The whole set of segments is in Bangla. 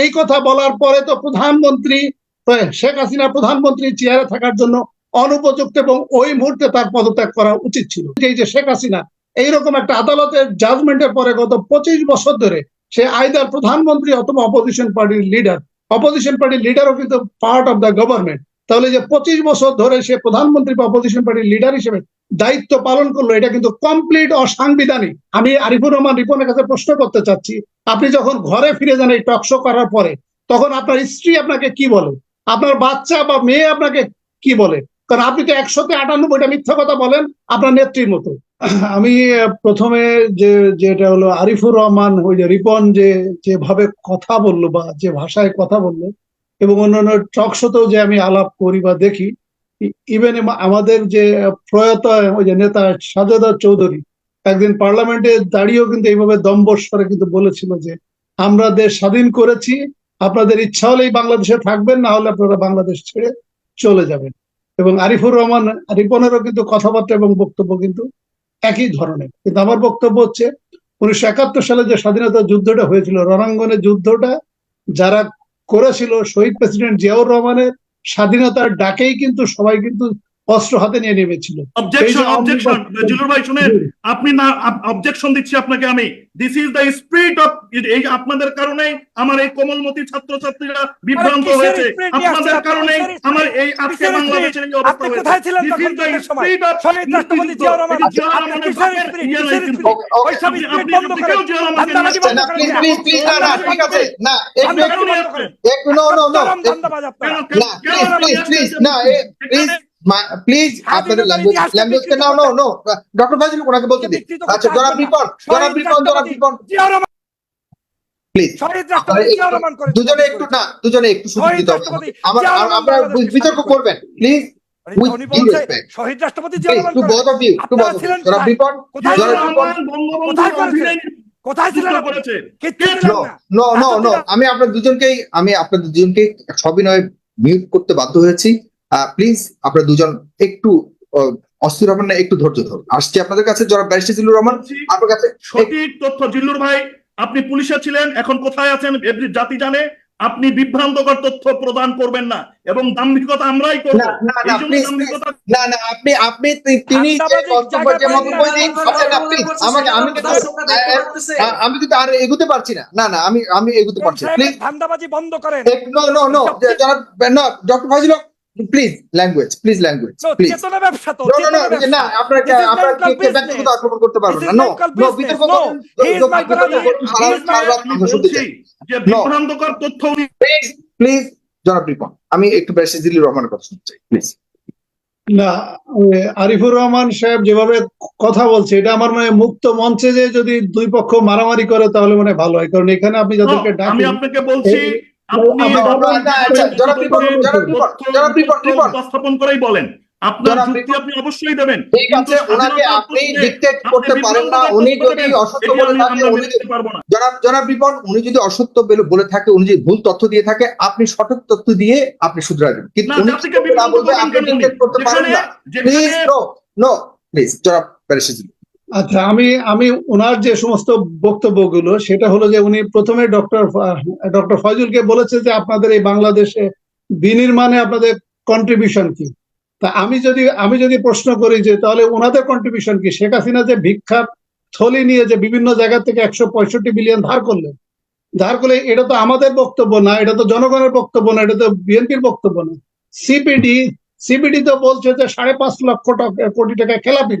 এই কথা বলার পরে তো প্রধানমন্ত্রী শেখ হাসিনা প্রধানমন্ত্রী চেয়ারে থাকার জন্য অনুপযুক্ত এবং ওই মুহূর্তে তার পদত্যাগ করা উচিত ছিল। এই যে শেখ হাসিনা, এইরকম একটা আদালতের জাজমেন্টের পরে গত পঁচিশ বছর ধরে সে আইদার প্রধানমন্ত্রী অথবা অপোজিশন পার্টির লিডার অপোজিশন পার্টির লিডারও কিন্তু পার্ট অফ দ্য গভর্নমেন্ট তাহলে যে পঁচিশ বছর ধরে সে প্রধানমন্ত্রী বা অপোজিশন পার্টির লিডার হিসেবে দায়িত্ব পালন করল, এটা কিন্তু কমপ্লিট অসাংবিধানিক। আমি আরিফুর রহমান রিপনের কাছে প্রশ্ন করতে চাচ্ছি, আপনি যখন ঘরে ফিরে যান এই টকশো করার পরে, তখন আপনার স্ত্রী আপনাকে কি বলে? আপনার বাচ্চা বা মেয়ে আপনাকে কি বলে? কারণ আপনি তো একশোতে আটানব্বইটা মিথ্যা কথা বলেন আপনার নেত্রীর মতো। আমি প্রথমে যে, যেটা হলো আরিফুর রহমান, ওই যে রিপন যে, যেভাবে কথা বলল বা যে ভাষায় কথা বলল এবং অন্যান্য টক শোতেও যে আমি আলাপ করি বা দেখি ইভেন আমাদের যে প্রয়াত ওই যে নেতা সাজেদা চৌধুরী, একদিন পার্লামেন্টে দাঁড়িয়েও কিন্তু এইভাবে দম্বস্বরে কিন্তু বলেছিল যে, আমরা দেশ স্বাধীন করেছি, আপনাদের ইচ্ছা হলেই বাংলাদেশে থাকবেন, না হলে আপনারা বাংলাদেশ ছেড়ে চলে যাবেন। এবং আরিফুর রহমান রিপনেরও কিন্তু কথাবার্তা এবং বক্তব্য কিন্তু একই ধরনের। কিন্তু আমার বক্তব্য হচ্ছে, উনিশশো একাত্তর সালে যে স্বাধীনতা যুদ্ধটা হয়েছিল, রণাঙ্গনের যুদ্ধটা, যারা করেছিল শহীদ প্রেসিডেন্ট জিয়াউর রহমানের স্বাধীনতার ডাকেই কিন্তু সবাই কিন্তু অস্ত্র হাতে নিয়ে নেমেছিল। অবজেকশন অবজেকশন জিলুর ভাই শুনেন আপনি না অবজেকশন দিচ্ছি আপনাকে আমি। This is the spirit of এই আপনাদের কারণে আমার এই কোমলমতি ছাত্রছাত্রীরা বিভ্রান্ত হয়েছে। আপনাদের কারণে আমার এই আজকে বাংলাদেশের এই অবস্থা হয়েছে। কোথায় ছিলেন রাষ্ট্রপতি। রহমান আপনি আপনি-। কেউ রহমানকে। প্লিজ প্লিজ না না ঠিক আছে না নো নো নো না প্লিজ প্লিজ প্লিজ না প্লিজ প্লিজ আপনাদের language ল্যাঙ্গুয়েজকে now no no doctor Fazil ওনাকে বলতে দিন। আচ্ছা জনাব। রিপন জনাব রিপন জনাব রিপন। প্লিজ। দুজনে একটু না দুজনে একটু সুযোগ দিতে হবে। আমার বাংলাদেশকে বিতর্ক করবেন। প্লিজ. শহীদ রাষ্ট্রপতি আপনারা কোথায়? ছিলেন? নো। এতদিন- আমি আপনাদের দুজনকেই আমি আপনাদের দুজনকে সবিনয় মিউট করতে বাধ্য হয়েছি। প্লিজ আপনারা দুজন একটু অস্থির হবেন না একটু ধৈর্য ধরুন। আসছি আপনাদের কাছে যারা ব্যারিস্টার জিল্লুর রহমান আপনার কাছে সঠিক তথ্য জিল্লুর ভাই আপনি পুলিশে ছিলেন এখন কোথায় আছেন জাতি জানে আপনি বিভ্রান্তকর তথ্য প্রদান করবেন না এবং দাম্ভিকতা আমরাই করব। না না না এই জন্য প্লিজ দাম্ভিকতা না না আপনি আপনি তিনি আচ্ছা আমাকে আমি কিন্তু আমি কিন্তু আর এগোতে পারছি না। না না আমি আমি এগোতে পারছি না। প্লিজ ধান্দাবাজি বন্ধ করেন। নো নো নো জনাব না doctor Fazil please language please language please চেতনা ব্যবসা তো নো নো চেতনা ব্যবসা। না আপনারা আপনারা local কে- কে ব্যক্তিগত আক্রমণ করতে পারবেন না। নো নো বিতর্ক করুন he is my brother. করুন, সারা He is my- সারা রাত আমি আমরা শুনতে বলছি চাই। যে বিভ্রান্তকর তথ্য উনি প্লিজ প্লিজ জনাব রিপন আমি একটু রহমানের কথা শুনতে চাই প্লিজ না আরিফুর রহমান সাহেব যেভাবে কথা বলছে এটা আমার মানে মুক্ত মঞ্চে যে যদি দুই পক্ষ মারামারি করে তাহলে মানে ভালো হয়। কারণ এখানে আপনি যাদেরকে No, আমি আপনাকে বলছি উপস্থাপন করেই বলেন। আপনার যুক্তি আপনি অবশ্যই দেবেন। ঠিক আছে ওনাকে আপনি ডিকটেট করতে পারেন না উনি যদি অসত্য বলে থাকে উনি জনাব জনাব রিপন উনি যদি অসত্য বলে থাকে উনি যদি ভুল তথ্য দিয়ে থাকে আপনি সঠিক তথ্য দিয়ে আপনি শুধরে দেবেন। কিন্তু উনি না বলবে আপনি ডিকটেট করতে পারেন না। প্লিজ নো নো প্লিজ জনাব জিল্লুর। আচ্ছা আমি আমি ওনার যে সমস্ত বক্তব্যগুলো, সেটা হলো যে উনি প্রথমে ডক্টর ডক্টর ফয়জুলকে বলেছে যে আপনাদের এই বাংলাদেশে বিনির্মাণে আপনাদের কন্ট্রিবিউশন কি? তা আমি যদি আমি যদি প্রশ্ন করি যে তাহলে ওনাদের কন্ট্রিবিউশন কি? শেখ হাসিনা যে ভিক্ষার থলি নিয়ে যে বিভিন্ন জায়গা থেকে একশো পঁয়ষট্টি বিলিয়ন ধার করলেন, ধার করলে এটা তো আমাদের বক্তব্য না, এটা তো জনগণের বক্তব্য না, এটা তো বিএনপির বক্তব্য না। সিপিডি সিপিডি তো বলছে যে সাড়ে পাঁচ লক্ষ টাকা, কোটি টাকা খেলাপি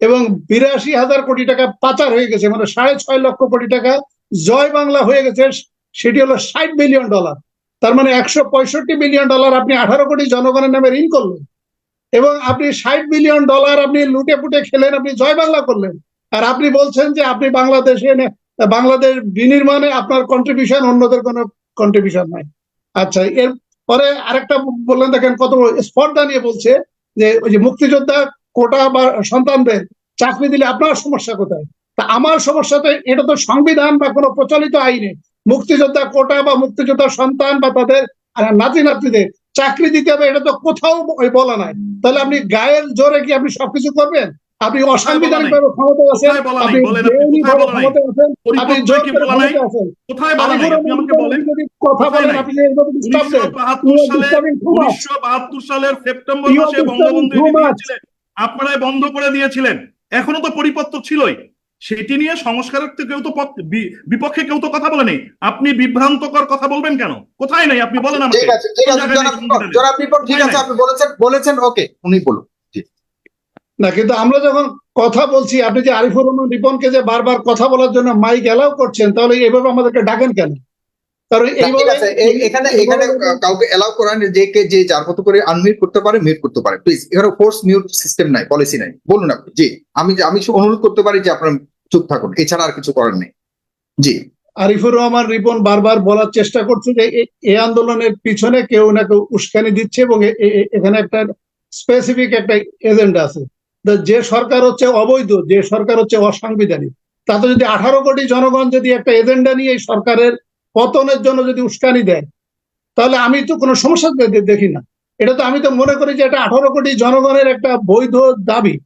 এবং বিরাশি হাজার কোটি টাকা পাচার হয়ে গেছে মানে সাড়ে ছয় লক্ষ কোটি টাকা জয় বাংলা হয়ে গেছে, সেটি হলো ষাট বিলিয়ন ডলার। তার মানে একশো পঁয়ষট্টি বিলিয়ন ডলার আপনি আঠারো কোটি জনগণের নামে ঋণ করলেন। এবং আপনি ষাট বিলিয়ন ডলার আপনি লুটে পুটে খেলেন, আপনি জয় বাংলা করলেন। আর আপনি বলছেন যে আপনি বাংলাদেশে বাংলাদেশ বিনির্মাণে আপনার কন্ট্রিবিউশন অন্যদের কোনো কন্ট্রিবিউশন নাই। আচ্ছা এর পরে আরেকটা বললেন দেখেন কত স্পর্ধা নিয়ে বলছে যে ওই যে মুক্তিযোদ্ধা কোটা বা সন্তানদের চাকরি দিলে আপনার সমস্যা কোথায়? তা আমার সমস্যা তো এটা তো সংবিধান বা কোনো প্রচলিত আইনে মুক্তিযোদ্ধা কোটা বা মুক্তিযোদ্ধার সন্তান বা তাদের নাতি নাতনিদের চাকরি দিতে হবে এটা তো কোথাও বলা নাই। তাহলে আপনি গায়ের জোরে কি আপনি সবকিছু করবেন? আপনি অসাংবিধানিক ভাবে ক্ষমতা আছেন? আপনি বলেন আপনি, বেআইনি কোথায় ভাবে বলা নাই? ক্ষমতা আছেন আপনি জোর করে ক্ষমতা আছেন। কোথায় বলা নাই? আপনি আমাকে বলেন। কথা বলেন আপনি এরকম সালের সেপ্টেম্বর মাসে বঙ্গবন্ধু আপনারাই বন্ধ করে দিয়েছিলেন। এখনও তো পরিপত্র ছিলই। সেটি নিয়ে সংস্কারের তো কেউ তো বিপক্ষে কেউ তো কথা বলেনি। আপনি বিভ্রান্তকর কথা বলবেন কেন? কোথায় নাই? আপনি বলেন আমাকে। ঠিক আছে ঠিক আছে জনাব নেই রিপন, সংবিধানে? জনাব রিপন, ঠিক আছে আপনি বলেছেন বলেছেন ওকে উনি বলুন। না কিন্তু আমরা যখন কথা বলছি আপনি যে আরিফুর রহমান রিপনকে যে বারবার কথা বলার জন্য মাইক এলাও করছেন তাহলে এভাবে আমাদেরকে ডাকেন কেন? কারণ এখানে এখানে কাউকে এলাও যে কে যে যার মতো করে আনমিউট করতে পারে মিউট করতে পারে। প্লিজ এখানে ফোর্স মিউট সিস্টেম নাই পলিসি নাই। বলুন আপনি জি আমি আমি অনুরোধ করতে পারি যে আপনার চুপ থাকুন এছাড়া আর কিছু করার নেই। জি। আরিফুর রহমান রিপন বারবার বলার চেষ্টা করছে যে এই আন্দোলনের পিছনে কেউ না কেউ উস্কানি দিচ্ছে এবং এখানে একটা স্পেসিফিক একটা এজেন্ডা আছে। যে সরকার হচ্ছে অবৈধ যে সরকার হচ্ছে অসাংবিধানিক তাতে যদি আঠারো কোটি জনগণ যদি একটা এজেন্ডা নিয়ে এই সরকারের পতনের জন্য যদি উস্কানি দেয়, তাহলে আমি তো কোনো সমস্যা দেখি না। এটা তো আমি তো মনে করি যে এটা আঠারো কোটি জনগণের একটা বৈধ দাবি।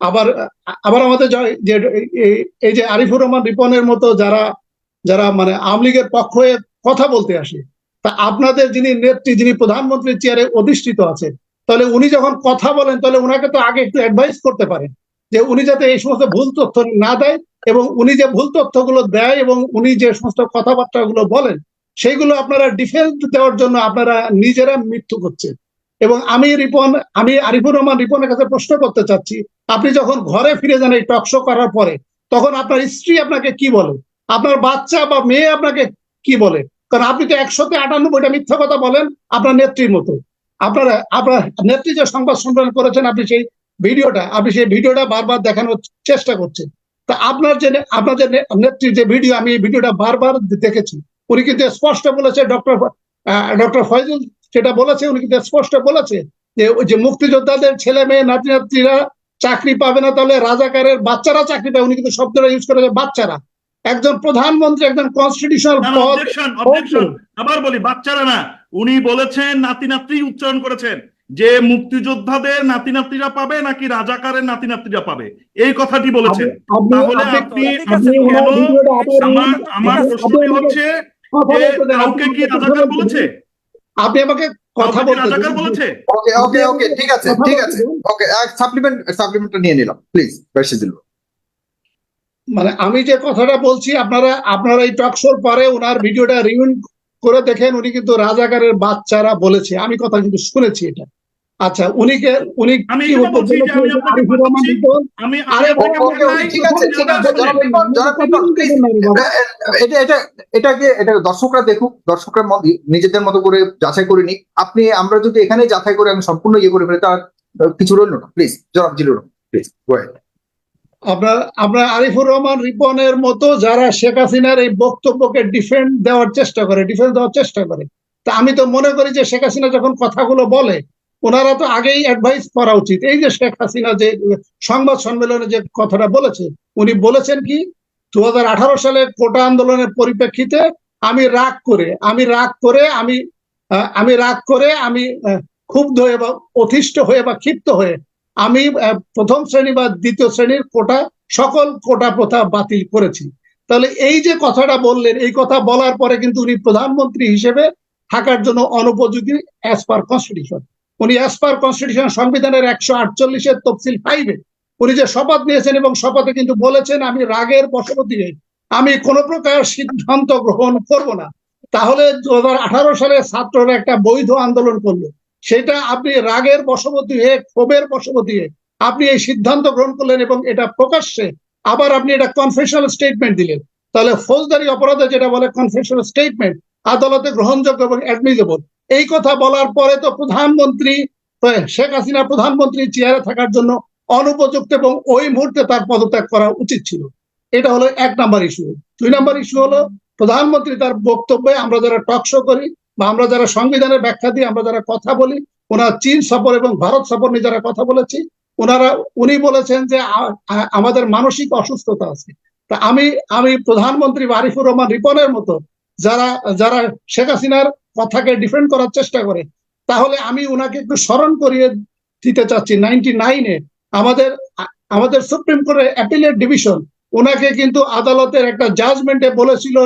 আবার আবার আমাদের যে এই- যে আরিফুর রহমান রিপনের মতো যারা যারা মানে আওয়ামী লীগের পক্ষ হয়ে কথা বলতে আসে, তা আপনাদের যিনি নেত্রী, যিনি প্রধানমন্ত্রীর চেয়ারে অধিষ্ঠিত আছেন, তাহলে উনি যখন কথা বলেন, তাহলে ওনাকে তো আগে একটু অ্যাডভাইস করতে পারেন। যে উনি যাতে এই সমস্ত ভুল তথ্য না দেয় এবং উনি যে ভুল তথ্যগুলো দেয় এবং উনি যে সমস্ত কথাবার্তাগুলো বলেন, সেইগুলো আপনারা ডিফেন্স দেওয়ার জন্য আপনারা নিজেরা মৃত্যু করছেন। এবং আমি রিপন, আমি আরিফুর রহমান রিপনের কাছে প্রশ্ন করতে চাচ্ছি, আপনি যখন ঘরে ফিরে যান এই টক টকশো করার পরে, তখন আপনার স্ত্রী আপনাকে কি বলে? আপনার বাচ্চা বা মেয়ে আপনাকে কি বলে? কারণ আপনি তো একশোতে আটানব্বইটা মিথ্যা কথা বলেন আপনার নেত্রীর মতো। আপনারা, আপনার নেত্রী যে সংবাদ সম্মেলন করেছেন, আপনি সেই ভিডিওটা আপনি সেই ভিডিওটা বারবার দেখানোর চেষ্টা করছেন। তা আপনার যে আপনার যে নেত্রীর যে ভিডিও আমি এই ভিডিওটা বারবার দেখেছি। উনি কিন্তু স্পষ্ট বলেছে ডক্টর ডক্টর ফয়জুল সেটা বলেছে উনি কিন্তু স্পষ্ট বলেছে যে ওই যে মুক্তিযোদ্ধাদের ছেলে মেয়ে নাতি নাতনিরা চাকরি পাবে না তাহলে রাজাকারের বাচ্চারা চাকরি পাবে। উনি কিন্তু শব্দটা ইউজ করেছে বাচ্চারা। একজন প্রধানমন্ত্রী একজন কনস্টিটিউশনাল পদ আবার বলি বাচ্চারা না। উনি বলেছেন নাতি নাতনি উচ্চারণ করেছেন। যে মুক্তিযোদ্ধাদের নাতি নাতনিরা পাবে নাকি রাজাকারের নাতি নাতনিরা পাবে এই কথাটি বলেছেন তাহলে আপনি- আমার আমার প্রশ্নটি হচ্ছে কাউকে কি রাজাকার বলেছে আপনি আমাকে কথা বলতে রাজাকার বলেছে ওকে ওকে ওকে ঠিক আছে ঠিক আছে। ওকে সাপ্লিমেন্ট সাপ্লিমেন্টটা নিয়ে নিলাম প্লিজ বেশিদুল মানে আমি যে কথাটা বলছি আপনারা আপনারা এই টক শোর পরে ওনার ভিডিওটা রিউন করে দেখেন উনি কিন্তু রাজাকারের বাচ্চারা বলেছে আমি কথা কিন্তু শুনেছি এটা আচ্ছা উনি আমি বলছি যে আমি আপনাকে আমি আমি আপনাকে ঠিক আছে, ঠিক আছে। এটা এটা এটাকে এটা দর্শকরা দেখুক দর্শকরা নিজেদের মতো করে যাচাই করে নিক। আপনি আমরা যদি এখানে যাচাই করে আমি সম্পূর্ণ ইয়ে করে ফেলি তার কিছু রইল না প্লিজ জনাব জিলুর প্লিজ আপনার আপনার আরিফুর রহমান রিপনের মতো যারা শেখ হাসিনার এই বক্তব্যকে ডিফেন্ড দেওয়ার চেষ্টা করে ডিফেন্স দেওয়ার চেষ্টা করে। তা আমি তো মনে করি যে শেখ হাসিনা যখন কথাগুলো বলে ওনারা তো আগেই অ্যাডভাইস করা উচিত। এই যে শেখ হাসিনা যে সংবাদ সম্মেলনে যে কথাটা বলেছে, উনি বলেছেন কি দু সালে কোটা আন্দোলনের পরিপ্রেক্ষিতে আমি রাগ করে, আমি রাগ করে, আমি আমি রাগ করে, আমি ক্ষুব্ধ হয়ে বা অতিষ্ঠ হয়ে বা ক্ষিপ্ত হয়ে আমি প্রথম শ্রেণি বা দ্বিতীয় শ্রেণির কোটা, সকল কোটা প্রথা বাতিল করেছি। তাহলে এই যে কথাটা বললেন, এই কথা বলার পরে কিন্তু উনি প্রধানমন্ত্রী হিসেবে থাকার জন্য অনুপযোগী অ্যাজ পার কনস্টিটিউশন উনি অ্যাজ পার কনস্টিটিউশন সংবিধানের একশো আটচল্লিশের তফসিল ফাইভে উনি যে শপথ নিয়েছেন এবং শপথে কিন্তু বলেছেন, আমি রাগের বশবর্তী হয়ে আমি কোনো প্রকার সিদ্ধান্ত গ্রহণ করব না। তাহলে দু সালে ছাত্ররা একটা বৈধ আন্দোলন করল। সেটা আপনি রাগের বশবর্তী হয়ে, ক্ষোভের বশবর্তী হয়ে আপনি এই সিদ্ধান্ত গ্রহণ করলেন এবং এটা প্রকাশ্যে আবার আপনি এটা কনফেশনাল স্টেটমেন্ট দিলেন। তাহলে ফৌজদারি অপরাধে যেটা বলে কনফেশনাল স্টেটমেন্ট আদালতে গ্রহণযোগ্য এবং অ্যাডমিজেবল এই কথা বলার পরে তো প্রধানমন্ত্রী শেখ হাসিনা প্রধানমন্ত্রী চেয়ারে থাকার জন্য অনুপযুক্ত এবং ওই মুহূর্তে তার পদত্যাগ করা উচিত ছিল। এটা হলো এক নাম্বার ইস্যু দুই নাম্বার ইস্যু হলো প্রধানমন্ত্রী তার বক্তব্যে আমরা যারা টক শো করি বা আমরা যারা সংবিধানের ব্যাখ্যা দিই, আমরা যারা কথা বলি, ওনার চীন সফর এবং ভারত সফর নিয়ে যারা কথা বলেছি, ওনারা, উনি বলেছেন যে আমাদের মানসিক অসুস্থতা আছে। তা আমি আমি প্রধানমন্ত্রী আরিফুর রহমান রিপনের মতো যারা যারা শেখ হাসিনার কথাকে ডিফেন্ড করার চেষ্টা করে, তাহলে আমি ওনাকে একটু স্মরণ করিয়ে দিতে চাচ্ছি। নাইনটি নাইনে আমাদের আমাদের সুপ্রিম কোর্টের অ্যাপিলেট ডিভিশন ওনাকে কিন্তু আদালতের একটা জাজমেন্টে বলেছিল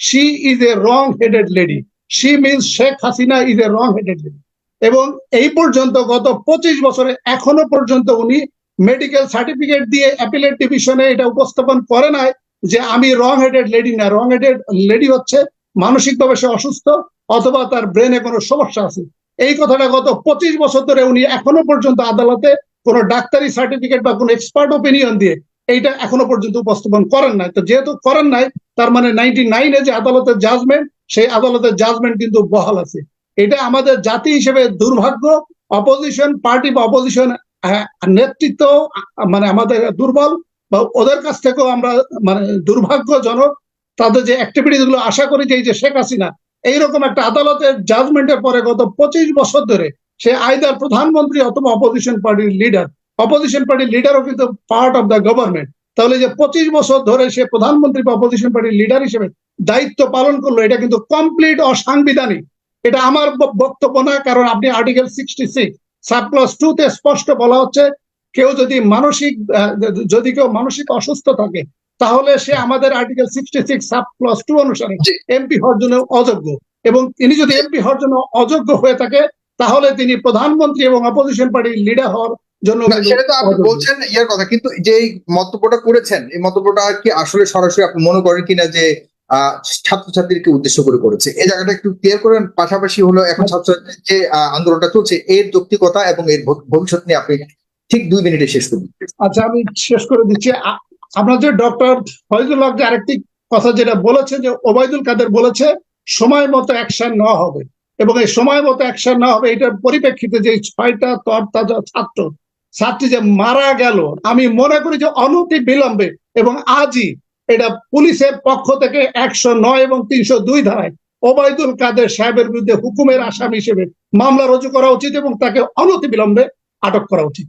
she is a wrong headed lady she means Sheikh Hasina is a wrong headed lady এবং এই পর্যন্ত গত পঁচিশ বছরে এখনও পর্যন্ত উনি মেডিকেল সার্টিফিকেট দিয়ে অ্যাপিলেট ডিভিশনে এটা উপস্থাপন করে নাই যে আমি রং হেডেড লেডি না। রং হেডেড লেডি হচ্ছে মানসিকভাবে সে অসুস্থ অথবা তার ব্রেনে কোনো সমস্যা আছে। এই কথাটা গত পঁচিশ বছর ধরে উনি এখনও পর্যন্ত আদালতে কোনো ডাক্তারি সার্টিফিকেট বা কোনো এক্সপার্ট ওপিনিয়ন দিয়ে এইটা এখনও পর্যন্ত উপস্থাপন করেন নাই। তো যেহেতু করেন নাই, তার মানে নাইনটি নাইনে যে আদালতের জাজমেন্ট সেই আদালতের জাজমেন্ট কিন্তু বহাল আছে। এটা আমাদের জাতি হিসেবে দুর্ভাগ্য অপোজিশন পার্টি বা অপোজিশন নেতৃত্ব মানে আমাদের দুর্বল বা ওদের কাছ থেকেও আমরা মানে দুর্ভাগ্যজনক তাদের যে অ্যাক্টিভিটিসগুলো আশা করি যে শেখ হাসিনা, এইরকম একটা আদালতের জাজমেন্টের পরে গত পঁচিশ বছর ধরে সে আইদার প্রধানমন্ত্রী অথবা অপোজিশন পার্টির লিডার অপোজিশন পার্টির লিডারও কিন্তু পার্ট অফ দ্য গভর্নমেন্ট তাহলে যে পঁচিশ বছর ধরে সে প্রধানমন্ত্রী বা অপোজিশন পার্টির লিডার হিসেবে দায়িত্ব পালন করল, এটা কিন্তু কমপ্লিট অসাংবিধানিক। এটা আমার বক্তব্য না কারণ আপনি article sixty six subclause two তে স্পষ্ট বলা হচ্ছে, কেউ যদি মানসিক যদি কেউ মানসিক অসুস্থ থাকে তাহলে সে আমাদের article sixty six sub clause two অনুসারে এমপি হওয়ার জন্য অযোগ্য। এবং তিনি যদি এমপি হওয়ার জন্য অযোগ্য হয়ে থাকে তাহলে তিনি প্রধানমন্ত্রী এবং অপোজিশন পার্টির লিডার হওয়ার জন্য সেটা তো আপনি বলছেন ইয়ার কথা। কিন্তু যে মন্তব্যটা করেছেন এই মন্তব্যটা কি আসলে সরাসরি আপনি মনে করেন কিনা যে আহ, ছাত্রছাত্রীদেরকে উদ্দেশ্য করে করেছে? এই জায়গাটা একটু ক্লিয়ার করেন পাশাপাশি হলো এখন ছাত্রছাত্রীর যে আন্দোলনটা চলছে এর যৌক্তিকতা এবং এর ভবিষ্যৎ নিয়ে আপনি ঠিক দুই মিনিটে শেষ করুন আচ্ছা আমি শেষ করে দিচ্ছি। আপনার যে ডক্টর ফয়জুল হক আরেকটি কথা যেটা বলেছে যে ওবায়দুল কাদের বলেছে, সময় মতো অ্যাকশন নেওয়া হবে। এবং এই সময় মতো অ্যাকশন নেওয়া হবে, এটার পরিপ্রেক্ষিতে যে ছয়টা তরতাজা ছাত্র, ছাত্রী যে মারা গেল, আমি মনে করি যে অনতি বিলম্বে এবং আজই এটা পুলিশের পক্ষ থেকে একশো নয় এবং তিনশো দুই ধারায় ওবায়দুল কাদের সাহেবের বিরুদ্ধে হুকুমের আসামি হিসেবে মামলা রুজু করা উচিত এবং তাকে অনতি বিলম্বে আটক করা উচিত।